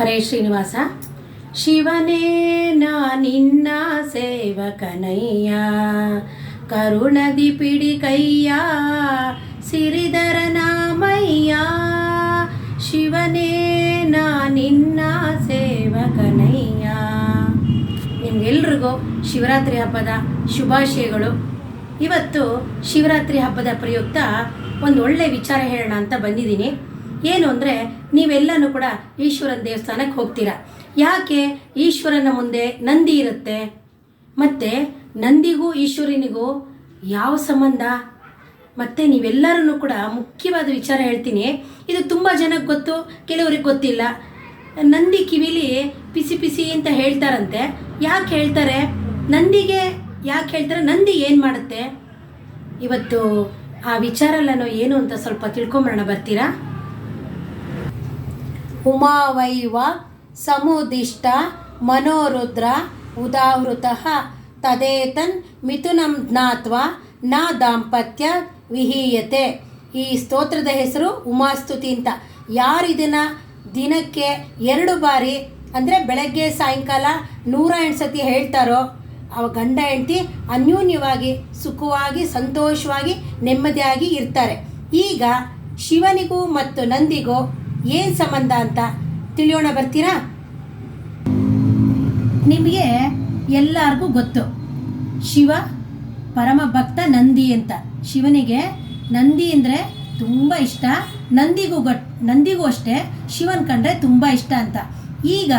ಹರೇ ಶ್ರೀನಿವಾಸ. ಶಿವನೇ, ನಾ ನಿನ್ನ ಸೇವಕನಯ್ಯ. ಕರುಣದಿ ಪಿಡಿ ಕೈಯ ಸಿರಿದರ ನಾಮಯ್ಯ. ಶಿವನೇ, ನಾ ನಿನ್ನ ಸೇವಕನಯ್ಯ. ನಿಮ್ಗೆಲ್ರಿಗೂ ಶಿವರಾತ್ರಿ ಹಬ್ಬದ ಶುಭಾಶಯಗಳು. ಇವತ್ತು ಶಿವರಾತ್ರಿ ಹಬ್ಬದ ಪ್ರಯುಕ್ತ ಒಂದು ಒಳ್ಳೆ ವಿಚಾರ ಹೇಳೋಣ ಅಂತ ಬಂದಿದ್ದೀನಿ. ಏನು ಅಂದರೆ ನೀವೆಲ್ಲನೂ ಕೂಡ ಈಶ್ವರನ ದೇವಸ್ಥಾನಕ್ಕೆ ಹೋಗ್ತೀರಾ? ಯಾಕೆ ಈಶ್ವರನ ಮುಂದೆ ನಂದಿ ಇರುತ್ತೆ? ಮತ್ತು ನಂದಿಗೂ ಈಶ್ವರನಿಗೂ ಯಾವ ಸಂಬಂಧ? ಮತ್ತು ನೀವೆಲ್ಲರೂ ಕೂಡ ಮುಖ್ಯವಾದ ವಿಚಾರ ಹೇಳ್ತೀನಿ. ಇದು ತುಂಬ ಜನಕ್ಕೆ ಗೊತ್ತು, ಕೆಲವ್ರಿಗೆ ಗೊತ್ತಿಲ್ಲ. ನಂದಿ ಕಿವಿಲಿ ಪಿಸಿ ಪಿಸಿ ಅಂತ ಹೇಳ್ತಾರಂತೆ. ಯಾಕೆ ಹೇಳ್ತಾರೆ? ನಂದಿಗೆ ಯಾಕೆ ಹೇಳ್ತಾರೆ? ನಂದಿ ಏನು ಮಾಡುತ್ತೆ? ಇವತ್ತು ಆ ವಿಚಾರ ಏನು ಅಂತ ಸ್ವಲ್ಪ ತಿಳ್ಕೊಂಬರೋಣ ಬರ್ತೀರಾ? ಉಮಾವೈವ ಸಮುದಿಷ್ಟ ಮನೋರುದ್ರ ಉದಾಹೃತಃ, ತದೇತನ್ ಮಿಥುನಂ ಜ್ಞಾತ್ವ ನ ದಾಂಪತ್ಯ ವಿಹೀಯತೆ. ಈ ಸ್ತೋತ್ರದ ಹೆಸರು ಉಮಾಸ್ತುತಿ ಅಂತ. ಯಾರು ದಿನಕ್ಕೆ ಎರಡು ಬಾರಿ, ಅಂದರೆ ಬೆಳಗ್ಗೆ, ಸಾಯಂಕಾಲ ನೂರ ಎಂಟು ಸತಿ ಹೇಳ್ತಾರೋ, ಅವ ಗಂಡ ಹೆಂಡತಿ ಅನ್ಯೂನ್ಯವಾಗಿ, ಸುಖವಾಗಿ, ಸಂತೋಷವಾಗಿ, ನೆಮ್ಮದಿಯಾಗಿ ಇರ್ತಾರೆ. ಈಗ ಶಿವನಿಗೂ ಮತ್ತು ನಂದಿಗೂ ಏನು ಸಂಬಂಧ ಅಂತ ತಿಳಿಯೋಣ ಬರ್ತೀರಾ? ನಿಮಗೆ ಎಲ್ಲರಿಗೂ ಗೊತ್ತು. ಶಿವ ಪರಮ ಭಕ್ತ ನಂದಿ ಅಂತ. ಶಿವನಿಗೆ ನಂದಿ ಅಂದರೆ ತುಂಬ ಇಷ್ಟ. ನಂದಿಗೂ ಗಟ್, ನಂದಿಗೂ ಅಷ್ಟೇ, ಶಿವನ್ ಕಂಡ್ರೆ ತುಂಬ ಇಷ್ಟ ಅಂತ. ಈಗ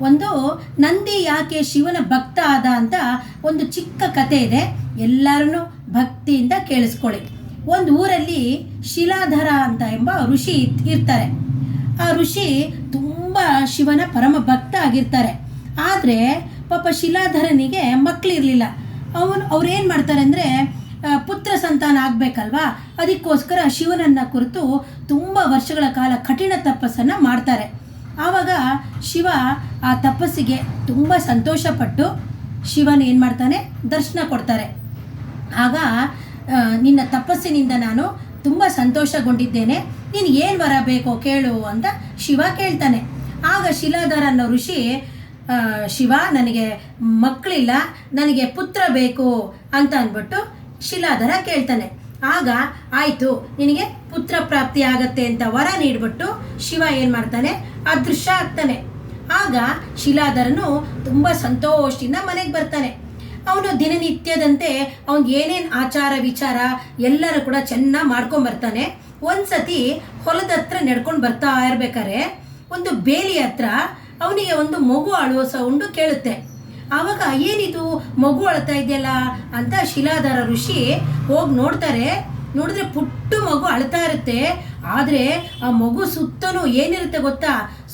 ಒಂದು ನಂದಿ ಯಾಕೆ ಶಿವನ ಭಕ್ತ ಆದ ಅಂತ ಒಂದು ಚಿಕ್ಕ ಕತೆ ಇದೆ. ಎಲ್ಲರೂ ಭಕ್ತಿಯಿಂದ ಕೇಳಿಸ್ಕೊಳ್ಳಿ. ಒಂದು ಊರಲ್ಲಿ ಶಿಲಾಧರ ಅಂತ ಎಂಬ ಋಷಿ ಇರ್ತಾರೆ. ಆ ಋಷಿ ತುಂಬ ಶಿವನ ಪರಮ ಭಕ್ತ ಆಗಿರ್ತಾರೆ. ಆದರೆ ಪಾಪ ಶಿಲಾಧರನಿಗೆ ಮಕ್ಕಳಿರಲಿಲ್ಲ ಅವನು, ಅವ್ರು ಏನು ಮಾಡ್ತಾರೆ ಅಂದರೆ ಪುತ್ರ ಸಂತಾನ ಆಗಬೇಕಲ್ವಾ? ಅದಕ್ಕೋಸ್ಕರ ಶಿವನನ್ನು ಕುರಿತು ತುಂಬ ವರ್ಷಗಳ ಕಾಲ ಕಠಿಣ ತಪಸ್ಸನ್ನು ಮಾಡ್ತಾರೆ. ಆವಾಗ ಶಿವ ಆ ತಪಸ್ಸಿಗೆ ತುಂಬ ಸಂತೋಷಪಟ್ಟು ಶಿವನ ಏನು ಮಾಡ್ತಾನೆ? ದರ್ಶನ ಕೊಡ್ತಾರೆ. ಆಗ ನಿನ್ನ ತಪಸ್ಸಿನಿಂದ ನಾನು ತುಂಬ ಸಂತೋಷಗೊಂಡಿದ್ದೇನೆ. ನೀನು ಏನು ವರ ಬೇಕೋ ಕೇಳು ಅಂತ ಶಿವ ಕೇಳ್ತಾನೆ. ಆಗ ಶಿಲಾಧರ ಅನ್ನೋ ಋಷಿ ಶಿವ, ನನಗೆ ಮಕ್ಕಳಿಲ್ಲ, ನನಗೆ ಪುತ್ರ ಬೇಕು ಅಂತ ಅಂದ್ಬಿಟ್ಟು ಶಿಲಾಧರ ಕೇಳ್ತಾನೆ. ಆಗ ಆಯಿತು, ನಿನಗೆ ಪುತ್ರ ಪ್ರಾಪ್ತಿ ಆಗತ್ತೆ ಅಂತ ವರ ನೀಡ್ಬಿಟ್ಟು ಶಿವ ಏನು ಮಾಡ್ತಾನೆ? ಅದೃಶ್ಯ ಆಗ್ತಾನೆ. ಆಗ ಶಿಲಾಧರನು ತುಂಬ ಸಂತೋಷದಿಂದ ಮನೆಗೆ ಬರ್ತಾನೆ. ಅವನು ದಿನನಿತ್ಯದಂತೆ ಅವನ್ ಏನೇನು ಆಚಾರ ವಿಚಾರ ಎಲ್ಲರೂ ಕೂಡ ಚೆನ್ನಾಗಿ ಮಾಡ್ಕೊಂಬರ್ತಾನೆ ಒಂದ್ಸತಿ ಹೊಲದ ಹತ್ರ ನಡ್ಕೊಂಡು ಬರ್ತಾ ಇರ್ಬೇಕಾರೆ ಒಂದು ಬೇಲಿ ಹತ್ರ ಅವನಿಗೆ ಒಂದು ಮಗು ಅಳುವ ಸೌಂಡು ಕೇಳುತ್ತೆ. ಆವಾಗ ಏನಿದು? ಮಗು ಅಳ್ತಾ ಇದೆಯಲ್ಲ ಅಂತ ಶಿಲಾಧಾರ ಋಷಿ ಹೋಗಿ ನೋಡ್ತಾರೆ. ನೋಡಿದ್ರೆ ಪುಟ್ಟು ಮಗು ಅಳ್ತಾ ಇರುತ್ತೆ. ಆದರೆ ಆ ಮಗು ಸುತ್ತಲೂ ಏನಿರುತ್ತೆ ಗೊತ್ತಾ?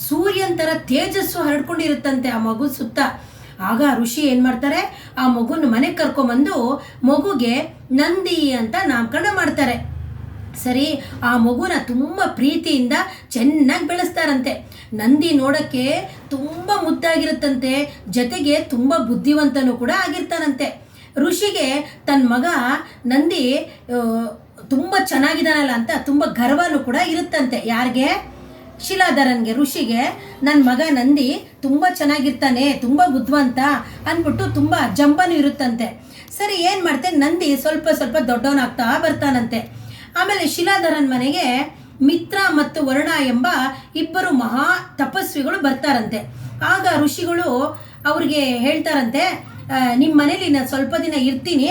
ಸೂರ್ಯನ ಥರ ತೇಜಸ್ಸು ಹರಡ್ಕೊಂಡಿರುತ್ತಂತೆ ಆ ಮಗು ಸುತ್ತ. ಆಗ ಋಷಿ ಏನು ಮಾಡ್ತಾರೆ? ಆ ಮಗುನ ಮನೆಗೆ ಕರ್ಕೊಂಬಂದು ಮಗುಗೆ ನಂದಿ ಅಂತ ನಾಮಕರಣ ಮಾಡ್ತಾರೆ. ಸರಿ, ಆ ಮಗುನ ತುಂಬ ಪ್ರೀತಿಯಿಂದ ಚೆನ್ನಾಗಿ ಬೆಳೆಸ್ತಾರಂತೆ. ನಂದಿ ನೋಡೋಕ್ಕೆ ತುಂಬ ಮುದ್ದಾಗಿರುತ್ತಂತೆ, ಜೊತೆಗೆ ತುಂಬ ಬುದ್ಧಿವಂತನೂ ಕೂಡ ಆಗಿರ್ತಾನಂತೆ. ಋಷಿಗೆ ತನ್ನ ಮಗ ನಂದಿ ತುಂಬ ಚೆನ್ನಾಗಿದ್ದಾನಲ್ಲ ಅಂತ ತುಂಬ ಗರ್ವನೂ ಕೂಡ ಇರುತ್ತಂತೆ. ಯಾರಿಗೆ? ಶಿಲಾಧರನ್ಗೆ ಋಷಿಗೆ ನನ್ನ ಮಗ ನಂದಿ ತುಂಬ ಚೆನ್ನಾಗಿರ್ತಾನೆ, ತುಂಬ ಬುದ್ಧಿವಂತ ಅಂದ್ಬಿಟ್ಟು ತುಂಬ ಜಂಬನೂ ಇರುತ್ತಂತೆ. ಸರಿ, ಏನು ಮಾಡ್ತೇನೆ ನಂದಿ ಸ್ವಲ್ಪ ಸ್ವಲ್ಪ ದೊಡ್ಡವನಾಗ್ತಾ ಬರ್ತಾನಂತೆ. ಆಮೇಲೆ ಶಿಲಾಧರನ್ ಮನೆಗೆ ಮಿತ್ರ ಮತ್ತು ವರ್ಣ ಎಂಬ ಇಬ್ಬರು ಮಹಾ ತಪಸ್ವಿಗಳು ಬರ್ತಾರಂತೆ. ಆಗ ಋಷಿಗಳು ಅವ್ರಿಗೆ ಹೇಳ್ತಾರಂತೆ ನಿಮ್ಮ ಮನೇಲಿ ನಾನು ಸ್ವಲ್ಪ ದಿನ ಇರ್ತೀನಿ,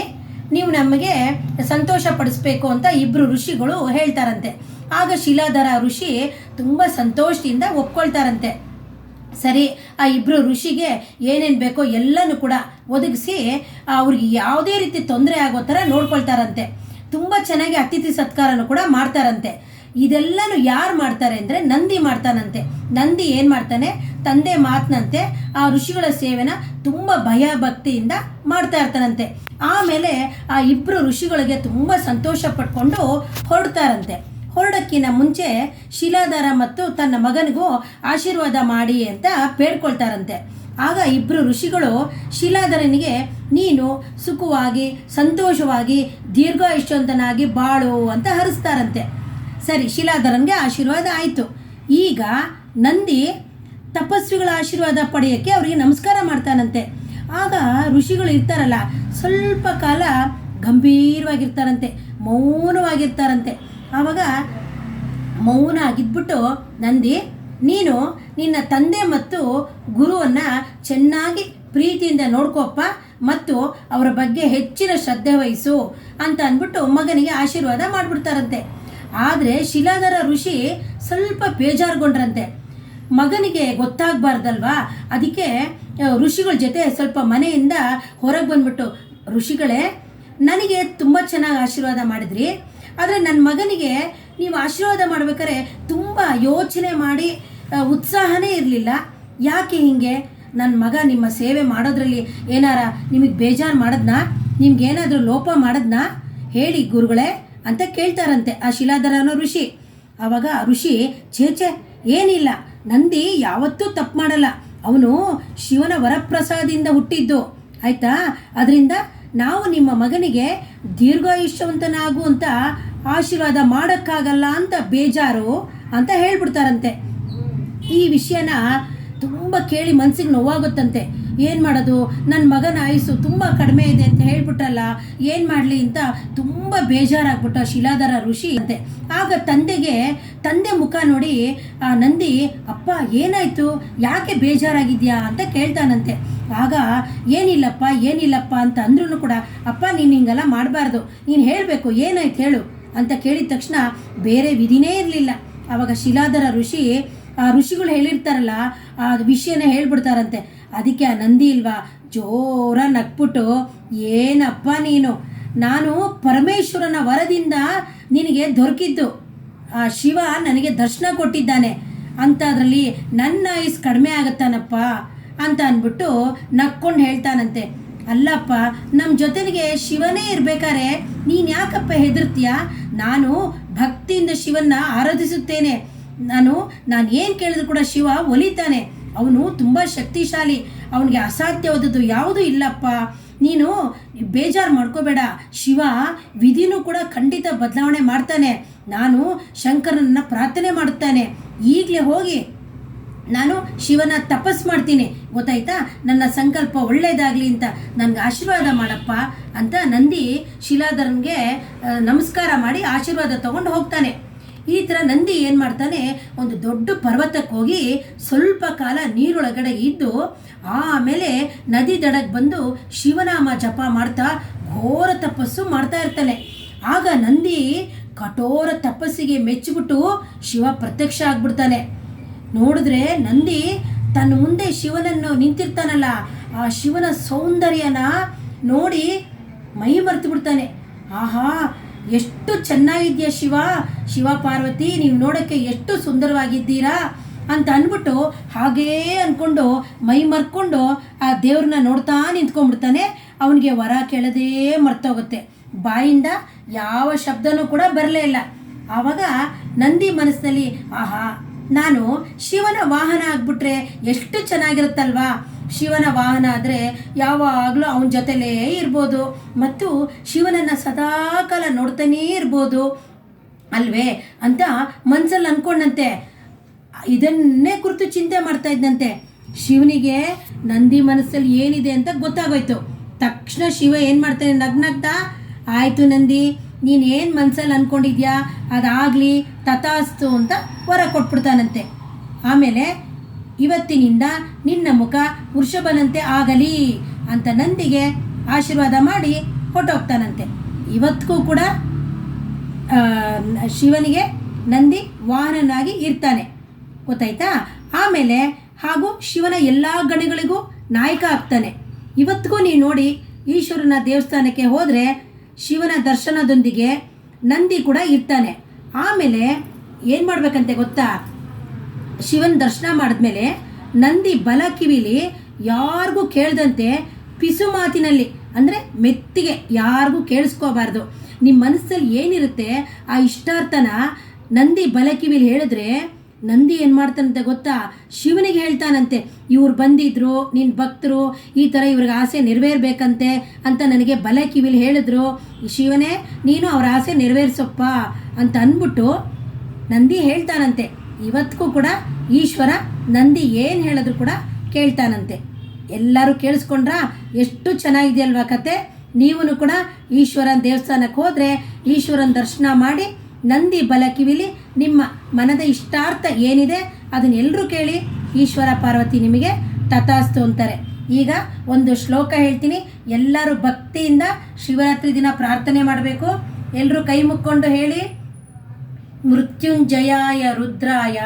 ನೀವು ನಮಗೆ ಸಂತೋಷ ಪಡಿಸ್ಬೇಕು ಅಂತ ಇಬ್ಬರು ಋಷಿಗಳು ಹೇಳ್ತಾರಂತೆ. ಆಗ ಶಿಲಾಧರ ಋಷಿ ತುಂಬ ಸಂತೋಷದಿಂದ ಒಪ್ಕೊಳ್ತಾರಂತೆ. ಸರಿ, ಆ ಇಬ್ಬರು ಋಷಿಗೆ ಏನೇನು ಬೇಕೋ ಎಲ್ಲನೂ ಕೂಡ ಒದಗಿಸಿ ಅವ್ರಿಗೆ ಯಾವುದೇ ರೀತಿ ತೊಂದರೆ ಆಗೋ ಥರ ನೋಡ್ಕೊಳ್ತಾರಂತೆ. ತುಂಬ ಚೆನ್ನಾಗಿ ಅತಿಥಿ ಸತ್ಕಾರನೂ ಕೂಡ ಮಾಡ್ತಾರಂತೆ. ಇದೆಲ್ಲನೂ ಯಾರು ಮಾಡ್ತಾರೆ ಅಂದರೆ ನಂದಿ ಮಾಡ್ತಾನಂತೆ. ನಂದಿ ಏನು ಮಾಡ್ತಾನೆ? ತಂದೆ ಮಾತನಂತೆ ಆ ಋಷಿಗಳ ಸೇವೆನ ತುಂಬ ಭಯ ಭಕ್ತಿಯಿಂದ ಮಾಡ್ತಾ ಇರ್ತಾನಂತೆ. ಆಮೇಲೆ ಆ ಇಬ್ಬರು ಋಷಿಗಳಿಗೆ ತುಂಬ ಸಂತೋಷ ಪಟ್ಕೊಂಡು ಹೊರಡ್ತಾರಂತೆ. ಹೊರಡಕ್ಕಿಂತ ಮುಂಚೆ ಶಿಲಾಧಾರ ಮತ್ತು ತನ್ನ ಮಗನಿಗೂ ಆಶೀರ್ವಾದ ಮಾಡಿ ಅಂತ ಬೇಡ್ಕೊಳ್ತಾರಂತೆ. ಆಗ ಇಬ್ಬರು ಋಷಿಗಳು ಶಿಲಾಧರನಿಗೆ, ನೀನು ಸುಖವಾಗಿ, ಸಂತೋಷವಾಗಿ ದೀರ್ಘಾಯುಷ್ಯಂತನಾಗಿ ಬಾಳು ಅಂತ ಹರಿಸ್ತಾರಂತೆ. ಸರಿ, ಶಿಲಾಧರನ್ಗೆ ಆಶೀರ್ವಾದ ಆಯಿತು. ಈಗ ನಂದಿ ತಪಸ್ವಿಗಳ ಆಶೀರ್ವಾದ ಪಡೆಯೋಕ್ಕೆ ಅವರಿಗೆ ನಮಸ್ಕಾರ ಮಾಡ್ತಾನಂತೆ. ಆಗ ಋಷಿಗಳು ಇರ್ತಾರಲ್ಲ, ಸ್ವಲ್ಪ ಕಾಲ ಗಂಭೀರವಾಗಿರ್ತಾರಂತೆ, ಮೌನವಾಗಿರ್ತಾರಂತೆ. ಆವಾಗ ಮೌನ ಆಗಿದ್ಬಿಟ್ಟು ನಂದಿ, ನೀನು ನಿನ್ನ ತಂದೆ ಮತ್ತು ಗುರುವನ್ನು ಚೆನ್ನಾಗಿ ಪ್ರೀತಿಯಿಂದ ನೋಡ್ಕೋಪ್ಪ ಮತ್ತು ಅವರ ಬಗ್ಗೆ ಹೆಚ್ಚಿನ ಶ್ರದ್ಧೆ ವಹಿಸು ಅಂತ ಅಂದ್ಬಿಟ್ಟು ಮಗನಿಗೆ ಆಶೀರ್ವಾದ ಮಾಡಿಬಿಡ್ತಾರಂತೆ. ಆದರೆ ಶಿಲಾಧರ ಋಷಿ ಸ್ವಲ್ಪ ಬೇಜಾರುಗೊಂಡ್ರಂತೆ. ಮಗನಿಗೆ ಗೊತ್ತಾಗಬಾರ್ದಲ್ವಾ? ಅದಕ್ಕೆ ಋಷಿಗಳ ಜೊತೆ ಸ್ವಲ್ಪ ಮನೆಯಿಂದ ಹೊರಗೆ ಬಂದ್ಬಿಟ್ಟು, ಋಷಿಗಳೇ, ನನಗೆ ತುಂಬ ಚೆನ್ನಾಗಿ ಆಶೀರ್ವಾದ ಮಾಡಿದ್ರಿ. ಆದರೆ ನನ್ನ ಮಗನಿಗೆ ನೀವು ಆಶೀರ್ವಾದ ಮಾಡ್ಬೇಕಾದ್ರೆ ತುಂಬ ಯೋಚನೆ ಮಾಡಿ ಉತ್ಸಾಹನೇ ಇರಲಿಲ್ಲ. ಯಾಕೆ ಹೀಗೆ? ನನ್ನ ಮಗ ನಿಮ್ಮ ಸೇವೆ ಮಾಡೋದ್ರಲ್ಲಿ ಏನಾರ ನಿಮಗೆ ಬೇಜಾರು ಮಾಡಿದ್ನಾ? ನಿಮ್ಗೇನಾದರೂ ಲೋಪ ಮಾಡಿದ್ನಾ? ಹೇಳಿ ಗುರುಗಳೇ ಅಂತ ಕೇಳ್ತಾರಂತೆ ಆ ಶಿಲಾಧರ ಅನ್ನೋ ಋಷಿ. ಆವಾಗ ಋಷಿ ಛೇಚೆ ಏನಿಲ್ಲ, ನಂದಿ ಯಾವತ್ತೂ ತಪ್ಪು ಮಾಡಲ್ಲ. ಅವನು ಶಿವನ ವರಪ್ರಸಾದಿಂದ ಹುಟ್ಟಿದ್ದು. ಆಯಿತಾ? ಅದರಿಂದ ನಾವು ನಿಮ್ಮ ಮಗನಿಗೆ ದೀರ್ಘಾಯುಷ್ಯವಂತನಾಗು ಅಂತ ಆಶೀರ್ವಾದ ಮಾಡೋಕ್ಕಾಗಲ್ಲ ಅಂತ ಬೇಜಾರು ಅಂತ ಹೇಳ್ಬಿಡ್ತಾರಂತೆ. ಈ ವಿಷಯನ ತುಂಬ ಕೇಳಿ ಮನಸ್ಸಿಗೆ ನೋವಾಗುತ್ತಂತೆ. ಏನು ಮಾಡೋದು? ನನ್ನ ಮಗನ ಆಯಸ್ಸು ತುಂಬ ಕಡಿಮೆ ಇದೆ ಅಂತ ಹೇಳ್ಬಿಟ್ರಲ್ಲ, ಏನು ಮಾಡಲಿ ಅಂತ ತುಂಬ ಬೇಜಾರಾಗ್ಬಿಟ್ಟ ಶಿಲಾಧರ ಋಷಿ ಅಂತೆ. ಆಗ ತಂದೆಗೆ, ತಂದೆ ಮುಖ ನೋಡಿ, ಆ ನಂದಿ, ಅಪ್ಪ, ಏನಾಯಿತು? ಯಾಕೆ ಬೇಜಾರಾಗಿದ್ಯಾ? ಅಂತ ಕೇಳ್ತಾನಂತೆ. ಆಗ, ಏನಿಲ್ಲಪ್ಪ ಏನಿಲ್ಲಪ್ಪ ಅಂತ ಅಂದ್ರೂ ಕೂಡ, ಅಪ್ಪ, ನೀನು ಹಿಂಗೆಲ್ಲ ಮಾಡಬಾರ್ದು. ನೀನು ಹೇಳಬೇಕು, ಏನಾಯ್ತು ಹೇಳು? ಅಂತ ಕೇಳಿದ ತಕ್ಷಣ, ಬೇರೆ ವಿಧಿನೇ ಇರಲಿಲ್ಲ. ಆವಾಗ ಶಿಲಾಧರ ಋಷಿ, ಆ ಋಷಿಗಳು ಹೇಳಿರ್ತಾರಲ್ಲ, ಆ ವಿಷಯನ ಹೇಳ್ಬಿಡ್ತಾರಂತೆ. ಅದಕ್ಕೆ ಆ ನಂದಿ ಇಲ್ವಾ? ಜೋರ ನಕ್ಬಿಟ್ಟು ಏನಪ್ಪ ನೀನು? ನಾನು ಪರಮೇಶ್ವರನ ವರದಿಂದ ನಿನಗೆ ದೊರಕಿದ್ದು. ಆ ಶಿವ ನನಗೆ ದರ್ಶನ ಕೊಟ್ಟಿದ್ದಾನೆ. ಅಂತ ಅದರಲ್ಲಿ ನನ್ನ ಆಯುಸ್ ಕಡಿಮೆ ಆಗುತ್ತಾನಪ್ಪ ಅಂತ ಅಂದ್ಬಿಟ್ಟು ನಕ್ಕೊಂಡು ಹೇಳ್ತಾನಂತೆ. ಅಲ್ಲಪ್ಪ ನಮ್ಮ ಜೊತೆಗೆ ಶಿವನೇ ಇರ್ಬೇಕಾರೆ ನೀನು ಯಾಕಪ್ಪ ಹೆದರ್ತೀಯ? ನಾನು ಭಕ್ತಿಯಿಂದ ಶಿವನ್ನ ಆರಾಧಿಸುತ್ತೇನೆ. ನಾನು ನಾನು ಏನು ಕೇಳಿದ್ರು ಕೂಡ ಶಿವ ಒಲಿತಾನೆ. ಅವನು ತುಂಬ ಶಕ್ತಿಶಾಲಿ, ಅವನಿಗೆ ಅಸಾಧ್ಯವಾದದ್ದು ಯಾವುದೂ ಇಲ್ಲಪ್ಪ. ನೀನು ಬೇಜಾರು ಮಾಡ್ಕೋಬೇಡ. ಶಿವ ವಿಧಿನೂ ಕೂಡ ಖಂಡಿತ ಬದಲಾವಣೆ ಮಾಡ್ತಾನೆ. ನಾನು ಶಂಕರನನ್ನು ಪ್ರಾರ್ಥನೆ ಮಾಡುತ್ತಾನೆ. ಈಗಲೇ ಹೋಗಿ ನಾನು ಶಿವನ ತಪಸ್ ಮಾಡ್ತೀನಿ. ಗೊತ್ತಾಯ್ತಾ? ನನ್ನ ಸಂಕಲ್ಪ ಒಳ್ಳೇದಾಗಲಿ ಅಂತ. ನನಗೆ ಆಶೀರ್ವಾದ ಮಾಡಪ್ಪ ಅಂತ ನಂದಿ ಶಿಲಾಧರನ್ಗೆ ನಮಸ್ಕಾರ ಮಾಡಿ ಆಶೀರ್ವಾದ ತಗೊಂಡು ಹೋಗ್ತಾನೆ. ಈ ಥರ ನಂದಿ ಏನು ಮಾಡ್ತಾನೆ? ಒಂದು ದೊಡ್ಡ ಪರ್ವತಕ್ಕೆ ಹೋಗಿ ಸ್ವಲ್ಪ ಕಾಲ ನೀರೊಳಗಡೆ ಇದ್ದು ಆಮೇಲೆ ನದಿ ದಡಕ್ಕೆ ಬಂದು ಶಿವನಾಮ ಜಪ ಮಾಡ್ತಾ ಘೋರ ತಪಸ್ಸು ಮಾಡ್ತಾ ಇರ್ತಾನೆ. ಆಗ ನಂದಿ ಕಠೋರ ತಪಸ್ಸಿಗೆ ಮೆಚ್ಚಿಬಿಟ್ಟು ಶಿವ ಪ್ರತ್ಯಕ್ಷ ಆಗ್ಬಿಡ್ತಾನೆ. ನೋಡಿದ್ರೆ ನಂದಿ ತನ್ನ ಮುಂದೆ ಶಿವನನ್ನು ನಿಂತಿರ್ತಾನಲ್ಲ, ಆ ಶಿವನ ಸೌಂದರ್ಯನ ನೋಡಿ ಮೈ ಮರೆತು ಬಿಡ್ತಾನೆ. ಆಹಾ ಎಷ್ಟು ಚೆನ್ನಾಗಿದ್ಯಾ ಶಿವ? ಶಿವ ಪಾರ್ವತಿ, ನೀವು ನೋಡೋಕ್ಕೆ ಎಷ್ಟು ಸುಂದರವಾಗಿದ್ದೀರಾ? ಅಂತ ಅಂದ್ಬಿಟ್ಟು ಹಾಗೇ ಅಂದ್ಕೊಂಡು ಮೈ ಮರ್ಕೊಂಡು ಆ ದೇವ್ರನ್ನ ನೋಡ್ತಾ ನಿಂತ್ಕೊಂಡ್ಬಿಡ್ತಾನೆ. ಅವನಿಗೆ ವರ ಕೇಳದೇ ಮರ್ತೋಗುತ್ತೆ. ಬಾಯಿಂದ ಯಾವ ಶಬ್ದನೂ ಕೂಡ ಬರಲೇ ಇಲ್ಲ. ಆವಾಗ ನಂದಿ ಮನಸ್ಸಿನಲ್ಲಿ, ಆಹಾ, ನಾನು ಶಿವನ ವಾಹನ ಆಗ್ಬಿಟ್ರೆ ಎಷ್ಟು ಚೆನ್ನಾಗಿರುತ್ತಲ್ವಾ? ಶಿವನ ವಾಹನ ಆದರೆ ಯಾವಾಗಲೂ ಅವನ ಜೊತೆಲೇ ಇರ್ಬೋದು. ಮತ್ತು ಶಿವನನ್ನು ಸದಾಕಾಲ ನೋಡ್ತಾನೇ ಇರ್ಬೋದು. ಅಲ್ವೇ? ಅಂತ ಮನಸ್ಸಲ್ಲಿ ಅಂದ್ಕೊಂಡಂತೆ ಇದನ್ನೇ ಕುರಿತು ಚಿಂತೆ ಮಾಡ್ತಾ ಇದ್ದಂತೆ. ಶಿವನಿಗೆ ನಂದಿ ಮನಸ್ಸಲ್ಲಿ ಏನಿದೆ ಅಂತ ಗೊತ್ತಾಗೋಯ್ತು. ತಕ್ಷಣ ಶಿವ ಏನು ಮಾಡ್ತಾನೆ? ನಗ್ನಗ್ತಾ, ಆಯಿತು ನಂದಿ ನೀನು ಏನು ಮನಸ್ಸಲ್ಲಿ ಅಂದ್ಕೊಂಡಿದ್ಯಾ ಅದಾಗಲಿ, ತಥಾಸ್ತು ಅಂತ ಹೊರ ಕೊಟ್ಬಿಡ್ತಾನಂತೆ. ಆಮೇಲೆ ಇವತ್ತಿನಿಂದ ನಿನ್ನ ಮುಖ ವೃಷಭನಂತೆ ಆಗಲಿ ಅಂತ ನಂದಿಗೆ ಆಶೀರ್ವಾದ ಮಾಡಿ ಹೊಟ್ಟೋಗ್ತಾನಂತೆ ಇವತ್ತಿಗೂ ಕೂಡ ಶಿವನಿಗೆ ನಂದಿ ವಾಹನನಾಗಿ ಇರ್ತಾನೆ. ಗೊತ್ತಾಯ್ತಾ? ಆಮೇಲೆ ಹಾಗೂ ಶಿವನ ಎಲ್ಲ ಗಣಗಳಿಗೂ ನಾಯಕ ಆಗ್ತಾನೆ. ಇವತ್ತಿಗೂ ನೀವು ನೋಡಿ ಈಶ್ವರನ ದೇವಸ್ಥಾನಕ್ಕೆ ಹೋದರೆ ಶಿವನ ದರ್ಶನದೊಂದಿಗೆ ನಂದಿ ಕೂಡ ಇರ್ತಾನೆ. ಆಮೇಲೆ ಏನು ಮಾಡಬೇಕಂತೆ ಗೊತ್ತಾ? ಶಿವನ ದರ್ಶನ ಮಾಡಿದ್ಮೇಲೆ ನಂದಿ ಬಲ ಕಿವಿಲಿ ಯಾರಿಗೂ ಕೇಳ್ದಂತೆ ಪಿಸು ಮಾತಿನಲ್ಲಿ, ಅಂದರೆ ಮೆತ್ತಿಗೆ ಯಾರಿಗೂ ಕೇಳಿಸ್ಕೋಬಾರ್ದು. ನಿಮ್ಮ ಮನಸ್ಸಲ್ಲಿ ಏನಿರುತ್ತೆ ಆ ಇಷ್ಟಾರ್ಥನ ನಂದಿ ಬಲ ಕಿವಿಲಿ ಹೇಳಿದ್ರೆ ನಂದಿ ಏನು ಮಾಡ್ತಾನಂತೆ ಗೊತ್ತಾ? ಶಿವನಿಗೆ ಹೇಳ್ತಾನಂತೆ, ಇವ್ರು ಬಂದಿದ್ರು ನಿನ್ನ ಭಕ್ತರು, ಈ ಥರ ಇವ್ರಿಗೆ ಆಸೆ ನೆರವೇರ್ಬೇಕಂತೆ ಅಂತ ನನಗೆ ಬಲ ಕಿವಿಲಿ ಹೇಳಿದ್ರು. ಶಿವನೇ, ನೀನು ಅವ್ರ ಆಸೆ ನೆರವೇರಿಸಪ್ಪ ಅಂತ ಅಂದ್ಬಿಟ್ಟು ನಂದಿ ಹೇಳ್ತಾನಂತೆ. ಇವತ್ತಿಗೂ ಕೂಡ ಈಶ್ವರ ನಂದಿ ಏನು ಹೇಳಿದ್ರು ಕೂಡ ಕೇಳ್ತಾನಂತೆ. ಎಲ್ಲರೂ ಕೇಳಿಸ್ಕೊಂಡ್ರ? ಎಷ್ಟು ಚೆನ್ನಾಗಿದೆಯಲ್ವಾ ಕತೆ? ನೀವೂ ಕೂಡ ಈಶ್ವರನ ದೇವಸ್ಥಾನಕ್ಕೆ ಹೋದರೆ ಈಶ್ವರನ ದರ್ಶನ ಮಾಡಿ ನಂದಿ ಬಲ ಕಿವಿಲಿ ನಿಮ್ಮ ಮನದ ಇಷ್ಟಾರ್ಥ ಏನಿದೆ ಅದನ್ನೆಲ್ಲರೂ ಕೇಳಿ ಈಶ್ವರ ಪಾರ್ವತಿ ನಿಮಗೆ ತಥಾಸ್ತು ಅಂತಾರೆ. ಈಗ ಒಂದು ಶ್ಲೋಕ ಹೇಳ್ತೀನಿ. ಎಲ್ಲರೂ ಭಕ್ತಿಯಿಂದ ಶಿವರಾತ್ರಿ ದಿನ ಪ್ರಾರ್ಥನೆ ಮಾಡಬೇಕು. ಎಲ್ಲರೂ ಕೈ ಮುಕ್ಕೊಂಡು ಹೇಳಿ. ಮೃತ್ಯುಂಜಯಾಯ ರುದ್ರಾಯ,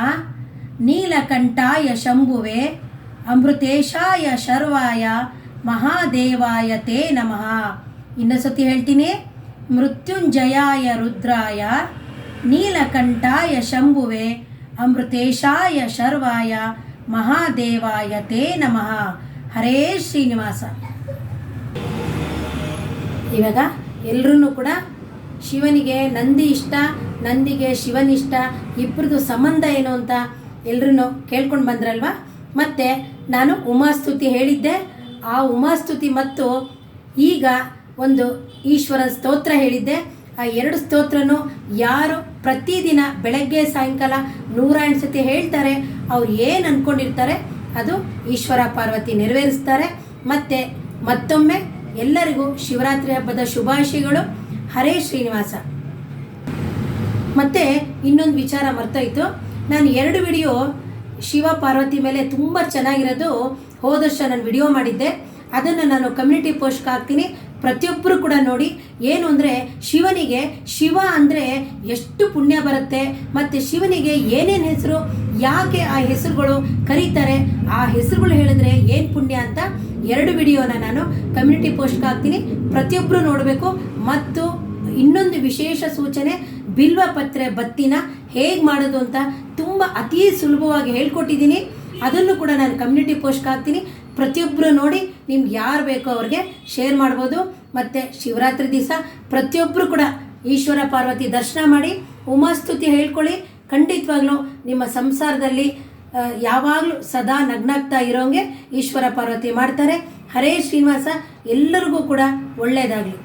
ನೀಲಕಂಠಾಯ ಶಂಭುವೆ, ಅಮೃತೇಶಾಯ ಶರ್ವಾಯ, ಮಹಾದೇವಾಯ ತೇ ನಮಃ. ಇನ್ನೊಂದ್ಸತಿ ಹೇಳ್ತೀನಿ. ಮೃತ್ಯುಂಜಯಾಯ ರುದ್ರಾಯ, ನೀಲಕಂಠಾಯ ಶಂಭುವೆ, ಅಮೃತೇಶಾಯ ಶರ್ವಾಯ, ಮಹಾದೇವಾಯ ತೇ ನಮಃ. ಹರೇ ಶ್ರೀನಿವಾಸ. ಇವಾಗ ಎಲ್ಲರೂ ಕೂಡ ಶಿವನಿಗೆ ನಂದಿ ಇಷ್ಟ. ನಂದಿಗೆ ಶಿವನಿಷ್ಠ ಇಬ್ಬರದು ಸಂಬಂಧ ಏನು ಅಂತ ಎಲ್ಲರೂ ಕೇಳ್ಕೊಂಡು ಬಂದ್ರಲ್ವಾ? ಮತ್ತು ನಾನು ಉಮಾಸ್ತುತಿ ಹೇಳಿದ್ದೆ. ಆ ಉಮಾಸ್ತುತಿ ಮತ್ತು ಈಗ ಒಂದು ಈಶ್ವರ ಸ್ತೋತ್ರ ಹೇಳಿದ್ದೆ. ಆ ಎರಡು ಸ್ತೋತ್ರನೂ ಯಾರು ಪ್ರತಿದಿನ ಬೆಳಗ್ಗೆ, ಸಾಯಂಕಾಲ ನೂರ ಎಂಟು ಸತಿ ಹೇಳ್ತಾರೆ, ಅವ್ರು ಏನು ಅಂದ್ಕೊಂಡಿರ್ತಾರೆ ಅದು ಈಶ್ವರ ಪಾರ್ವತಿ ನೆರವೇರಿಸ್ತಾರೆ. ಮತ್ತು ಮತ್ತೊಮ್ಮೆ ಎಲ್ಲರಿಗೂ ಶಿವರಾತ್ರಿ ಹಬ್ಬದ ಶುಭಾಶಯಗಳು. ಹರೇ ಶ್ರೀನಿವಾಸ. ಮತ್ತೆ ಇನ್ನೊಂದು ವಿಚಾರ ಮರ್ತೋಯ್ತು. ನಾನು ಎರಡು ವಿಡಿಯೋ ಶಿವ ಪಾರ್ವತಿ ಮೇಲೆ ತುಂಬ ಚೆನ್ನಾಗಿರೋದು ಹೋದ ವರ್ಷ ನಾನು ವಿಡಿಯೋ ಮಾಡಿದ್ದೆ. ಅದನ್ನು ನಾನು ಕಮ್ಯುನಿಟಿ ಪೋಸ್ಟ್ಗೆ ಹಾಕ್ತೀನಿ. ಪ್ರತಿಯೊಬ್ಬರು ಕೂಡ ನೋಡಿ. ಏನು ಅಂದರೆ ಶಿವನಿಗೆ ಶಿವ ಅಂದರೆ ಎಷ್ಟು ಪುಣ್ಯ ಬರುತ್ತೆ. ಮತ್ತು ಶಿವನಿಗೆ ಏನೇನು ಹೆಸರು, ಯಾಕೆ ಆ ಹೆಸರುಗಳು ಕರೀತಾರೆ, ಆ ಹೆಸರುಗಳು ಹೇಳಿದ್ರೆ ಏನು ಪುಣ್ಯ ಅಂತ ಎರಡು ವಿಡಿಯೋನ ನಾನು ಕಮ್ಯುನಿಟಿ ಪೋಸ್ಟ್ಗೆ ಹಾಕ್ತೀನಿ. ಪ್ರತಿಯೊಬ್ಬರು ನೋಡಬೇಕು. ಮತ್ತು ಇನ್ನೊಂದು ವಿಶೇಷ ಸೂಚನೆ ಬಿಲ್ವ ಪತ್ರೆ ಬತ್ತಿನ ಹೇಗೆ ಮಾಡೋದು ಅಂತ ತುಂಬ ಅತಿ ಸುಲಭವಾಗಿ ಹೇಳ್ಕೊಟ್ಟಿದ್ದೀನಿ. ಅದನ್ನು ಕೂಡ ನಾನು ಕಮ್ಯುನಿಟಿ ಪೋಸ್ಟ್ಗೆ ಹಾಕ್ತೀನಿ. ಪ್ರತಿಯೊಬ್ಬರು ನೋಡಿ ನಿಮ್ಗೆ ಯಾರು ಬೇಕೋ ಅವ್ರಿಗೆ ಶೇರ್ ಮಾಡ್ಬೋದು. ಮತ್ತು ಶಿವರಾತ್ರಿ ದಿವಸ ಪ್ರತಿಯೊಬ್ಬರು ಕೂಡ ಈಶ್ವರ ಪಾರ್ವತಿ ದರ್ಶನ ಮಾಡಿ ಉಮಾಸ್ತುತಿ ಹೇಳ್ಕೊಳ್ಳಿ. ಖಂಡಿತವಾಗ್ಲೂ ನಿಮ್ಮ ಸಂಸಾರದಲ್ಲಿ ಯಾವಾಗಲೂ ಸದಾ ನಗ್ನಾಗ್ತಾ ಇರೋಂಗೆ ಈಶ್ವರ ಪಾರ್ವತಿ ಮಾಡ್ತಾರೆ. ಹರೇ ಶ್ರೀನಿವಾಸ, ಎಲ್ಲರಿಗೂ ಕೂಡ ಒಳ್ಳೆಯದಾಗಲಿ